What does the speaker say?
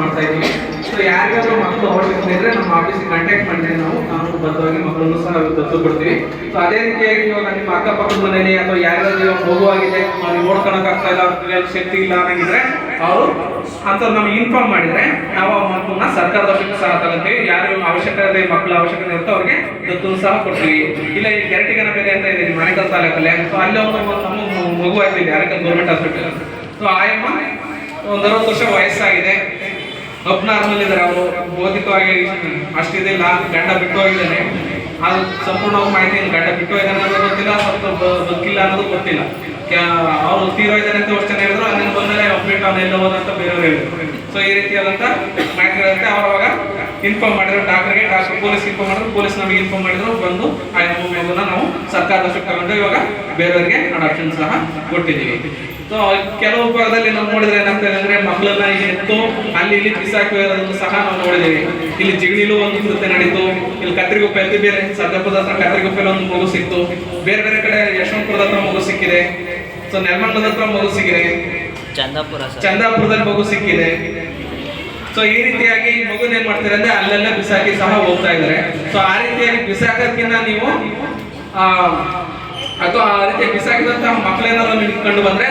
ಮಾಡ್ತಾ ಇದ್ದೀವಿ. ಸೊ ಯಾರಿಗಾದ್ರೂ ಮಕ್ಕಳು ಅವಶ್ಯಕತೆ ಇದ್ರೆ ನಮ್ಮ ಆಫೀಸಿಗೆ ಕಾಂಟ್ಯಾಕ್ಟ್ ಮಾಡಿದ್ರೆ ನಾವು. ನಾವು ಬದ್ಧವಾಗಿ ಮಕ್ಕಳನ್ನು ಸಹ ದತ್ತು ಕೊಡ್ತೀವಿ. ಸೊ ಅದೇ ರೀತಿಯಾಗಿ ಇವಾಗ ನಿಮ್ಮ ಅಕ್ಕಪಕ್ಕದ ಮನೇಲಿ ಅಥವಾ ಯಾರಾದ್ರೂ ಇವಾಗ ಹೋಗುವಾಗಿದೆ ಅವ್ರಿಗೆ ನೋಡ್ಕೊಳಕ್ ಆಗ್ತಾ ಇಲ್ಲ ಶಕ್ತಿ ಇಲ್ಲ ಅನ್ನಂಗಿದ್ರೆ ಅವರು ಅಂತ ನಮ್ಗೆ ಇನ್ಫಾರ್ಮ್ ಮಾಡಿದ್ರೆ ನಾವು ಆ ಮಕ್ಕಳನ್ನ ಸರ್ಕಾರದ ಸಹ ತಗೊಂತೀವಿ ಯಾರು ಅವಶ್ಯಕತೆ ಮಕ್ಕಳ ಅವಶ್ಯಕತೆ ಇರುತ್ತೋ ಅವ್ರಿಗೆ ದತ್ತು ಸಹ ಕೊಡ್ತೀವಿ. ಇಲ್ಲ, ಈ ಕೆರಟಿಗನ ಬೇರೆ ಅಂತ ಇದೆ ಮನೆಕಲ್ ತಾಲೂಕಲ್ಲಿ. ಸೊ ಅಲ್ಲಿ ಒಂದು ನಮ್ಮ ಮಗು ಆಗ್ತಿದೆ ಯಾರಕ್ಕೆ ಗೌರ್ಮೆಂಟ್ ಹಾಸ್ಪಿಟಲ್ ಸೊ ಆಯಮ್ಮ ಒಂದು ಅರವತ್ತು ವರ್ಷ ವಯಸ್ಸಾಗಿದೆ. ಅಪ್ ನಾರ್ಮಲ್ ಇದ್ದಾರೆ ಅವರು. ಭೌತಿಕವಾಗಿ ಅಷ್ಟಿದಿಲ್ಲ, ಗಂಡ ಬಿಟ್ಟು ಹೋಗಿದ್ದಾನೆ ಅದು ಸಂಪೂರ್ಣವಾಗಿ ಮಾಹಿತಿ ಗಂಡ ಬಿಟ್ಟು ಹೋಗಿದ್ದಾನೆ ಅನ್ನೋದು ಗೊತ್ತಿಲ್ಲ ಸ್ವಲ್ಪ ಬದುಕಿಲ್ಲ ಅನ್ನೋದು ಗೊತ್ತಿಲ್ಲ. ಅವರು ತೀರೋಗಿದ್ದಾರೆ ಅಂತ ಯೋಚನೆ ಹೇಳಿದ್ರು, ಅಲ್ಲಿಂದ ಬಂದರೆ ಅಪ್ಡೇಟ್ ಅವನು ಎಲ್ಲ ಹೋದಂತ ಬೇರೆಯವ್ರು ಹೇಳಿದ್ರು. ಸೊ ಈ ರೀತಿಯಾದಂಥ ಮಾಹಿತಿಗಳಂತೆ ಅವ್ರು ಅವಾಗ ಇನ್ಫಾರ್ಮ್ ಮಾಡಿದ್ರು. ಡಾಕ್ಟರ್ಗೆ ಡಾಕ್ಟರ್ ಪೊಲೀಸ್ ಇನ್ಫಾರ್ಮ್ ಮಾಡಿದ್ರು. ಪೊಲೀಸ್ ನಮಗೆ ಇನ್ಫಾರ್ಮ್ ಮಾಡಿದ್ರು. ಬಂದು ಆ ಮಗುನ ನಾವು ಸರ್ಕಾರದ ತಗೊಂಡು ಇವಾಗ ಬೇರೆಯವರಿಗೆ ಅಡಾಪ್ಷನ್ ಸಹ ಕೊಟ್ಟಿದ್ದೀವಿ. ಕೆಲವು ಭಾಗದಲ್ಲಿ ನಾವು ನೋಡಿದ್ರೆ ಏನಾಗ್ತದೆ ಅಂದ್ರೆ ಮಕ್ಕಳನ್ನ ಎತ್ತು ಅಲ್ಲಿ ಇಲ್ಲಿ ಬಿಸಾಕಿರೋದನ್ನು ಸಹ ನಾವು ನೋಡಿದ್ದೀವಿ. ಇಲ್ಲಿ ಜಿಗಣಿಲು ಒಂದು ಕೃತ್ಯ ನಡೀತು. ಇಲ್ಲಿ ಕತ್ರಿಗುಪ್ಪೆ ಅಲ್ಲಿ ಬೇರೆ ಸದ್ಯಪದ ಹತ್ರ ಕತ್ರಿಗುಪ್ಪೆಲಿ ಒಂದು ಮಗು ಸಿಕ್ತು. ಬೇರೆ ಬೇರೆ ಕಡೆ ಯಶವಂತಪುರದ ಹತ್ರ ಮಗು ಸಿಕ್ಕಿದೆ. ಸೊ ನೆಲಮಂಗಲದ ಹತ್ರ ಮಗು ಸಿಕ್ಕಿದೆ. ಚಂದಾಪುರ ಚಂದಾಪುರದಲ್ಲಿ ಮಗು ಸಿಕ್ಕಿದೆ. ಸೊ ಈ ರೀತಿಯಾಗಿ ಮಗುನ ಏನ್ ಮಾಡ್ತಾರೆ ಅಂದ್ರೆ ಅಲ್ಲೆಲ್ಲ ಬಿಸಾಕಿ ಸಹ ಹೋಗ್ತಾ ಇದ್ದಾರೆ. ಸೊ ಆ ರೀತಿಯಾಗಿ ಬಿಸಾಕೋದ್ಕಿಂತ ನೀವು ಅಥವಾ ಆ ರೀತಿ ಬಿಸಾಕಿದಂತಹ ಮಕ್ಕಳೇನಾದ್ರು ನಿಂತ್ಕೊಂಡು ಕಂಡು ಬಂದ್ರೆ